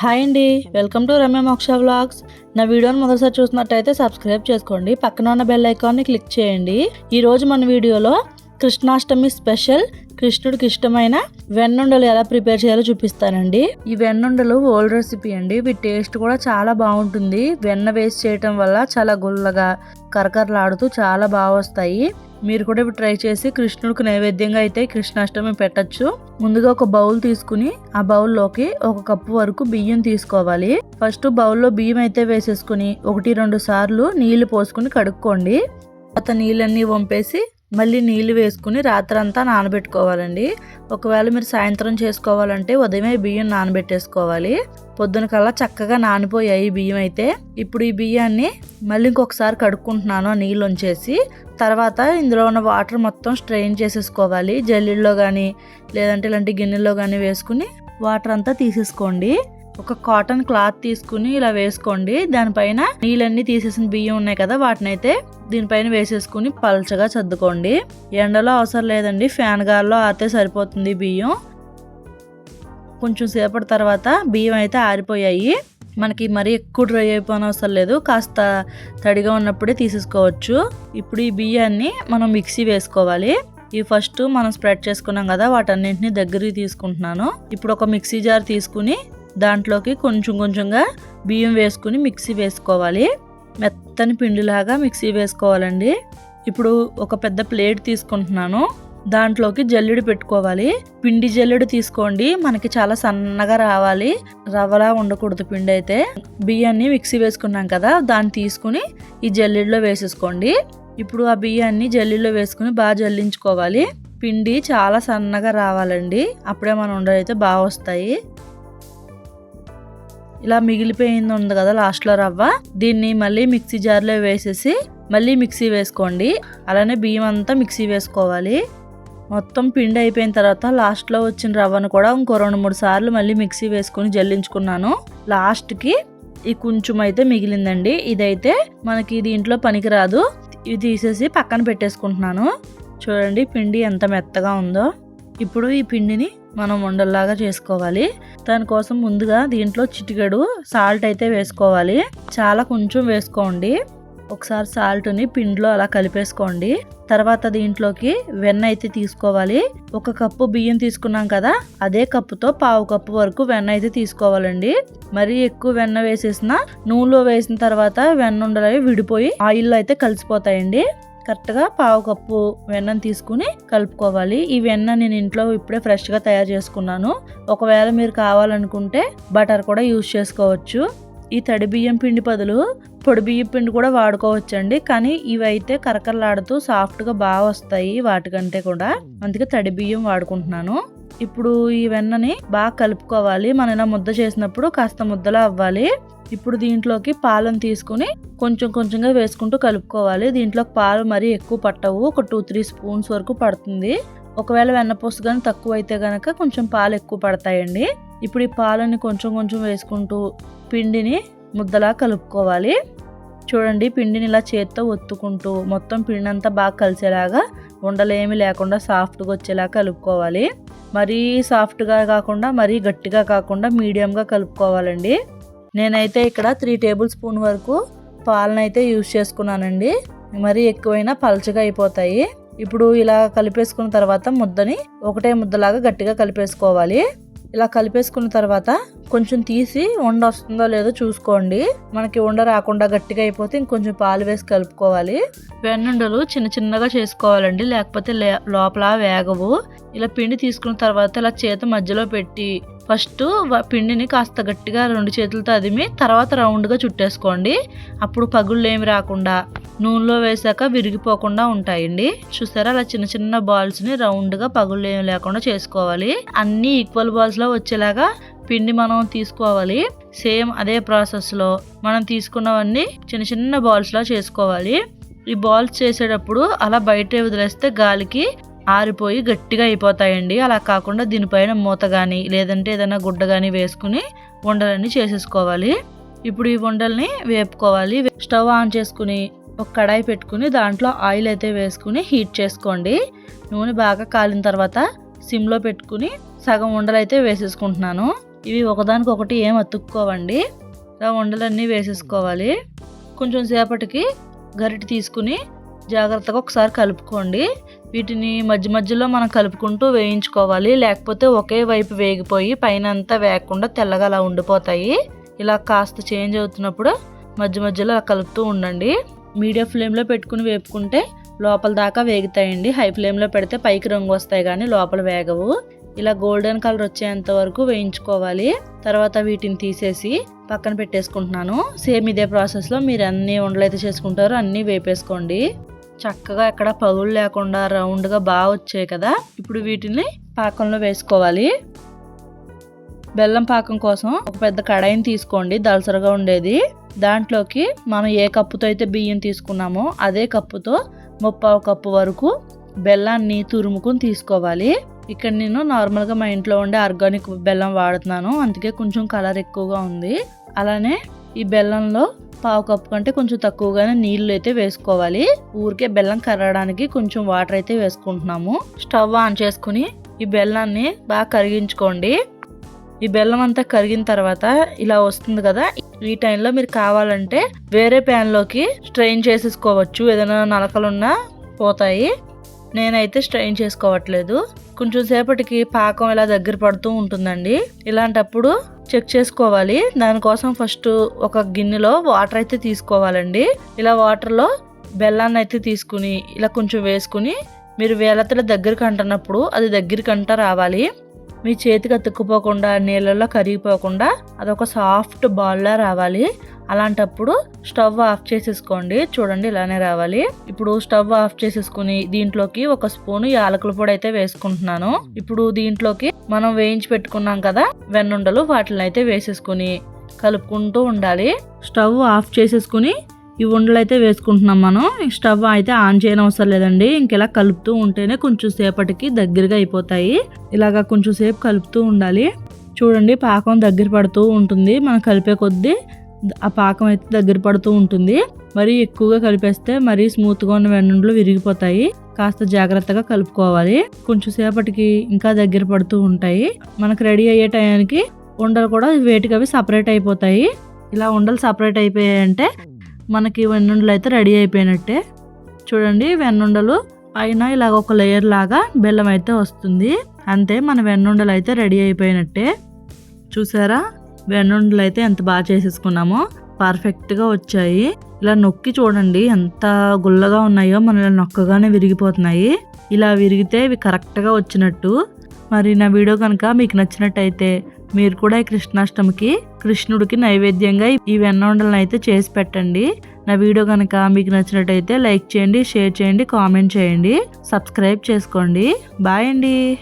Hi అండి welcome to Ramya మోక్ష vlogs నా వీడియోని మొదటిసారి చూసినట్టయితే సబ్స్క్రైబ్ చేసుకోండి. పక్కన ఉన్న బెల్ ఐకాన్ని క్లిక్ చేయండి. ఈ రోజు మన వీడియోలో కృష్ణాష్టమి స్పెషల్. కృష్ణుడికి ఇష్టమైన వెన్నుండలు ఎలా ప్రిపేర్ చేయాలో చూపిస్తానండి. ఈ వెన్నుండలు ఓల్డ్ రెసిపీ అండి. వీటి టేస్ట్ కూడా చాలా బాగుంటుంది. వెన్న వేస్ట్ చేయటం వల్ల చాలా గుల్లగా కరకరలాడుతూ చాలా బాగా వస్తాయి. మీరు కూడా ఇవి ట్రై చేసి కృష్ణుడికి నైవేద్యంగా అయితే కృష్ణాష్టమి పెట్టచ్చు. ముందుగా ఒక బౌల్ తీసుకుని ఆ బౌల్లోకి ఒక కప్పు వరకు బియ్యం తీసుకోవాలి. ఫస్ట్ బౌల్లో బియ్యం అయితే వేసేసుకుని ఒకటి రెండు సార్లు నీళ్ళు పోసుకుని కడుక్కోండి. తర్వాత నీళ్ళన్నీ వంపేసి మళ్ళీ నీళ్ళు వేసుకుని రాత్రంతా నానబెట్టుకోవాలండి. ఒకవేళ మీరు సాయంత్రం చేసుకోవాలంటే ఉదయమే బియ్యం నానబెట్టేసుకోవాలి. పొద్దున కల్లా చక్కగా నానిపోయాయి బియ్యం అయితే. ఇప్పుడు ఈ బియ్యాన్ని మళ్ళీ ఇంకొకసారి కడుక్కుంటున్నాను ఆ నీళ్ళు ఉంచేసి. తర్వాత ఇందులో ఉన్న వాటర్ మొత్తం స్ట్రెయిన్ చేసేసుకోవాలి. జల్లీల్లో కానీ లేదంటే ఇలాంటి గిన్నెల్లో కానీ వేసుకుని వాటర్ అంతా తీసేసుకోండి. ఒక కాటన్ క్లాత్ తీసుకుని ఇలా వేసుకోండి. దానిపైన నీళ్ళన్నీ తీసేసిన బియ్యం ఉన్నాయి కదా వాటిని అయితే దీనిపైన వేసేసుకుని పలచగా చద్దుకోండి ఎండలో అవసరం లేదండి ఫ్యాన్ గాల్లో ఆరితే సరిపోతుంది బియ్యం. కొంచెం సేపటి తర్వాత బియ్యం అయితే ఆరిపోయాయి. మనకి మరీ ఎక్కువ డ్రై అయిపోనవసరం లేదు కాస్త తడిగా ఉన్నప్పుడే తీసేసుకోవచ్చు. ఇప్పుడు ఈ బియ్యాన్ని మనం మిక్సీ వేసుకోవాలి. ఈ ఫస్ట్ మనం స్ప్రెడ్ చేసుకున్నాం కదా వాటన్నింటిని దగ్గరికి తీసుకుంటున్నాను. ఇప్పుడు ఒక మిక్సీ జార్ తీసుకుని దాంట్లోకి కొంచెం కొంచెంగా బియ్యం వేసుకుని మిక్సీ వేసుకోవాలి. మెత్తని పిండిలాగా మిక్సీ వేసుకోవాలండి. ఇప్పుడు ఒక పెద్ద ప్లేట్ తీసుకుంటున్నాను. దాంట్లోకి జల్లెడు పెట్టుకోవాలి. పిండి జల్లెడు తీసుకోండి. మనకి చాలా సన్నగా రావాలి. రవ్వలా ఉండకూడదు పిండి అయితే. బియ్యాన్ని మిక్సీ వేసుకున్నాం కదా దాన్ని తీసుకుని ఈ జల్లెడలో వేసేసుకోండి. ఇప్పుడు ఆ బియ్యాన్ని జల్లీలో వేసుకుని బాగా జల్లించుకోవాలి. పిండి చాలా సన్నగా రావాలండి. అప్పుడే మన ఉండలు అయితే బాగా వస్తాయి. ఇలా మిగిలిపోయింది ఉంది కదా లాస్ట్లో రవ్వ. దీన్ని మళ్ళీ మిక్సీ జార్లో వేసేసి మళ్ళీ మిక్సీ వేసుకోండి. అలానే బియ్యం అంతా మిక్సీ వేసుకోవాలి. మొత్తం పిండి అయిపోయిన తర్వాత లాస్ట్లో వచ్చిన రవ్వను కూడా ఇంకో రెండు మూడు సార్లు మళ్ళీ మిక్సీ వేసుకుని జల్లించుకున్నాను. లాస్ట్కి ఈ కొంచెం అయితే మిగిలిందండి. ఇదైతే మనకి దీంట్లో పనికిరాదు. ఇవి తీసేసి పక్కన పెట్టేసుకుంటున్నాను. చూడండి పిండి ఎంత మెత్తగా ఉందో. ఇప్పుడు ఈ పిండిని మనం ఉండల్లాగా చేసుకోవాలి. దానికోసం ముందుగా దీంట్లో చిటికెడు సాల్ట్ అయితే వేసుకోవాలి. చాలా కొంచెం వేసుకోండి. ఒకసారి సాల్ట్ని పిండిలో అలా కలిపేసుకోండి. తర్వాత దీంట్లోకి వెన్న అయితే తీసుకోవాలి. ఒక కప్పు బియ్యం తీసుకున్నాం కదా అదే కప్పుతో పావు కప్పు వరకు వెన్న అయితే తీసుకోవాలండి. మరీ ఎక్కువ వెన్న వేసేసిన నూనెలో వేసిన తర్వాత వెన్న ఉండలు విడిపోయి ఆయిల్లో అయితే కలిసిపోతాయండి. కరెక్ట్గా పావు కప్పు వెన్నను తీసుకుని కలుపుకోవాలి. ఈ వెన్న నేను ఇంట్లో ఇప్పుడే ఫ్రెష్గా తయారు చేసుకున్నాను. ఒకవేళ మీరు కావాలనుకుంటే బటర్ కూడా యూజ్ చేసుకోవచ్చు. ఈ తడి బియ్యం పిండి బదులు పొడి బియ్యం పిండి కూడా వాడుకోవచ్చండి. కానీ ఇవైతే కరకరలాడుతూ సాఫ్ట్గా బాగా వస్తాయి వాటికంటే కూడా. అందుకే తడి బియ్యం వాడుకుంటున్నాను. ఇప్పుడు ఈ వెన్నని బాగా కలుపుకోవాలి. మనం ఇలా ముద్ద చేసినప్పుడు కాస్త ముద్దలా అవ్వాలి. ఇప్పుడు దీంట్లోకి పాలను తీసుకుని కొంచెం కొంచెంగా వేసుకుంటూ కలుపుకోవాలి. దీంట్లో పాలు మరీ ఎక్కువ పట్టవు. ఒక టూ త్రీ స్పూన్స్ వరకు పడుతుంది. ఒకవేళ వెన్నపూస కానీ తక్కువ అయితే కనుక కొంచెం పాలు ఎక్కువ పడతాయండి. ఇప్పుడు ఈ పాలని కొంచెం కొంచెం వేసుకుంటూ పిండిని ముద్దలా కలుపుకోవాలి. చూడండి పిండిని ఇలా చేత్తో ఒత్తుకుంటూ మొత్తం పిండి అంతా బాగా కలిసేలాగా ఉండలేమి లేకుండా సాఫ్ట్గా వచ్చేలా కలుపుకోవాలి. మరీ సాఫ్ట్గా కాకుండా మరీ గట్టిగా కాకుండా మీడియంగా కలుపుకోవాలండి. నేనైతే ఇక్కడ త్రీ టేబుల్ స్పూన్ వరకు పాలనైతే యూజ్ చేసుకున్నానండి. మరి ఎక్కువైనా పలచగా అయిపోతాయి. ఇప్పుడు ఇలా కలిపేసుకున్న తర్వాత ముద్దని ఒకటే ముద్దలాగా గట్టిగా కలిపేసుకోవాలి. ఇలా కలిపేసుకున్న తర్వాత కొంచెం తీసి ఉండ వస్తుందో లేదో చూసుకోండి. మనకి ఉండ రాకుండా గట్టిగా అయిపోతే ఇంకొంచెం పాలు వేసి కలుపుకోవాలి. వెన్నుండలు చిన్న చిన్నగా చేసుకోవాలండి. లేకపోతే లోపల వేగవు. ఇలా పిండి తీసుకున్న తర్వాత ఇలా చేత మధ్యలో పెట్టి ఫస్ట్ పిండిని కాస్త గట్టిగా రెండు చేతులతో అదిమి తర్వాత రౌండ్గా చుట్టేసుకోండి. అప్పుడు పగుళ్ళు ఏమి రాకుండా నూనెలో వేసాక విరిగిపోకుండా ఉంటాయండి. చూసారా? అలా చిన్న చిన్న బాల్స్ని రౌండ్గా పగుళ్ళు ఏమి లేకుండా చేసుకోవాలి. అన్నీ ఈక్వల్ బాల్స్లో వచ్చేలాగా పిండి మనం తీసుకోవాలి. సేమ్ అదే ప్రాసెస్లో మనం తీసుకున్నవన్నీ చిన్న చిన్న బాల్స్లో చేసుకోవాలి. ఈ బాల్స్ చేసేటప్పుడు అలా బయట వదిలేస్తే గాలికి ఆరిపోయి గట్టిగా అయిపోతాయండి. అలా కాకుండా దీనిపైన మూత కానీ లేదంటే ఏదైనా గుడ్డ కానీ వేసుకుని ఉండలన్నీ చేసేసుకోవాలి. ఇప్పుడు ఈ ఉండల్ని వేపుకోవాలి. స్టవ్ ఆన్ చేసుకుని ఒక కడాయి పెట్టుకుని దాంట్లో ఆయిల్ అయితే వేసుకుని హీట్ చేసుకోండి. నూనె బాగా కాలిన తర్వాత సిమ్లో పెట్టుకుని సగం ఉండలు అయితే వేసేసుకుంటున్నాను. ఇవి ఒకదానికొకటి ఏం అతుక్కోవండి. ఇలా ఉండలన్నీ వేసేసుకోవాలి. కొంచెం సేపటికి గరిటె తీసుకుని జాగ్రత్తగా ఒకసారి కలుపుకోండి. వీటిని మధ్య మధ్యలో మనం కలుపుకుంటూ వేయించుకోవాలి. లేకపోతే ఒకే వైపు వేగిపోయి పైన అంతా వేగకుండా తెల్లగా అలా ఉండిపోతాయి. ఇలా కాస్త చేంజ్ అవుతున్నప్పుడు మధ్య మధ్యలో అలా కలుపుతూ ఉండండి. మీడియం ఫ్లేమ్లో పెట్టుకుని వేపుకుంటే లోపల దాకా వేగుతాయండి. హై ఫ్లేమ్లో పెడితే పైకి రంగు వస్తాయి కానీ లోపల వేగవు. ఇలా గోల్డెన్ కలర్ వచ్చేంత వరకు వేయించుకోవాలి. తర్వాత వీటిని తీసేసి పక్కన పెట్టేసుకుంటున్నాను. సేమ్ ఇదే ప్రాసెస్లో మీరు అన్ని ఉండలైతే చేసుకుంటారో అన్నీ వేపేసుకోండి. చక్కగా ఎక్కడ పగులు లేకుండా రౌండ్గా బాగా వచ్చాయి కదా? ఇప్పుడు వీటిని పాకంలో వేసుకోవాలి. బెల్లం పాకం కోసం ఒక పెద్ద కడాయిని తీసుకోండి దలసరగా ఉండేది. దాంట్లోకి మనం ఏ కప్పుతో అయితే బియ్యం తీసుకున్నామో అదే కప్పుతో ముప్పావు కప్పు వరకు బెల్లాన్ని తురుముకుని తీసుకోవాలి. ఇక్కడ నేను నార్మల్గా మా ఇంట్లో ఉండే ఆర్గానిక్ బెల్లం వాడుతున్నాను అందుకే కొంచెం కలర్ ఎక్కువగా ఉంది. అలానే ఈ బెల్లంలో పావు కప్పు కంటే కొంచెం తక్కువగానే నీళ్ళు అయితే వేసుకోవాలి. ఊరికే బెల్లం కరగడానికి కొంచెం వాటర్ అయితే వేసుకుంటున్నాము. స్టవ్ ఆన్ చేసుకుని ఈ బెల్లాన్ని బాగా కరిగించుకోండి. ఈ బెల్లం అంతా కరిగిన తర్వాత ఇలా వస్తుంది కదా ఈ టైంలో మీరు కావాలంటే వేరే ప్యాన్లోకి స్ట్రెయిన్ చేసేసుకోవచ్చు. ఏదైనా నలకలున్నా పోతాయి. నేనైతే స్ట్రెయిన్ చేసుకోవట్లేదు. కొంచెం సేపటికి పాకం ఇలా దగ్గర పడుతూ ఉంటుందండి. ఇలాంటప్పుడు చెక్ చేసుకోవాలి. దానికోసం ఫస్ట్ ఒక గిన్నెలో వాటర్ అయితే తీసుకోవాలండి. ఇలా వాటర్లో బెల్లాన్ని అయితే తీసుకుని ఇలా కొంచెం వేసుకుని మీరు వేలతల దగ్గరికి అంటున్నప్పుడు అది దగ్గరికి అంట రావాలి. మీ చేతికి అతుక్కుపోకుండా నీళ్ళలో కరిగిపోకుండా అదొక సాఫ్ట్ బాల్లా రావాలి. అలాంటప్పుడు స్టవ్ ఆఫ్ చేసేసుకోండి. చూడండి ఇలానే రావాలి. ఇప్పుడు స్టవ్ ఆఫ్ చేసేసుకుని దీంట్లోకి ఒక స్పూన్ యాలకుల పొడి అయితే వేసుకుంటున్నాను. ఇప్పుడు దీంట్లోకి మనం వేయించి పెట్టుకున్నాం కదా వెన్నుండలు వాటిని అయితే వేసేసుకుని కలుపుకుంటూ ఉండాలి. స్టవ్ ఆఫ్ చేసేసుకుని ఈ ఉండలు అయితే వేసుకుంటున్నాం మనం. స్టవ్ అయితే ఆన్ చేయని అవసరం లేదండి. ఇంకెలా కలుపుతూ ఉంటేనే కొంచెం సేపటికి దగ్గరగా అయిపోతాయి. ఇలాగా కొంచెం సేపు కలుపుతూ ఉండాలి. చూడండి పాకం దగ్గర పడుతూ ఉంటుంది. మనం కలిపే కొద్దీ ఆ పాకం అయితే దగ్గర పడుతూ ఉంటుంది. మరి ఎక్కువగా కలిపేస్తే మరీ స్మూత్గా ఉన్న వెన్నుండలు విరిగిపోతాయి. కాస్త జాగ్రత్తగా కలుపుకోవాలి. కొంచెం సేపటికి ఇంకా దగ్గర పడుతూ ఉంటాయి. మనకు రెడీ అయ్యే టయానికి ఉండలు కూడా వేటికి అవి సపరేట్ అయిపోతాయి. ఇలా ఉండలు సపరేట్ అయిపోయాయంటే మనకి వెన్నుండలు అయితే రెడీ అయిపోయినట్టే. చూడండి వెన్నుండలు పైన ఇలాగ ఒక లేయర్ లాగా బెల్లం అయితే వస్తుంది. అంతే మన వెన్నుండలు అయితే రెడీ అయిపోయినట్టే. చూసారా? వెన్నుండలు అయితే ఎంత బాగా చేసేసుకున్నామో పర్ఫెక్ట్గా వచ్చాయి. ఇలా నొక్కి చూడండి ఎంత గుల్లగా ఉన్నాయో మన ఇలా నొక్కగానే విరిగిపోతున్నాయి. ఇలా విరిగితే ఇవి కరెక్ట్గా వచ్చినట్టు. మరి నా వీడియో కనుక మీకు నచ్చినట్టయితే మీరు కూడా ఈ కృష్ణాష్టమికి కృష్ణుడికి నైవేద్యంగా ఈ వెన్నుండలను అయితే చేసి పెట్టండి. నా వీడియో కనుక మీకు నచ్చినట్టయితే లైక్ చేయండి షేర్ చేయండి కామెంట్ చేయండి సబ్స్క్రైబ్ చేసుకోండి. బాయ్ అండి.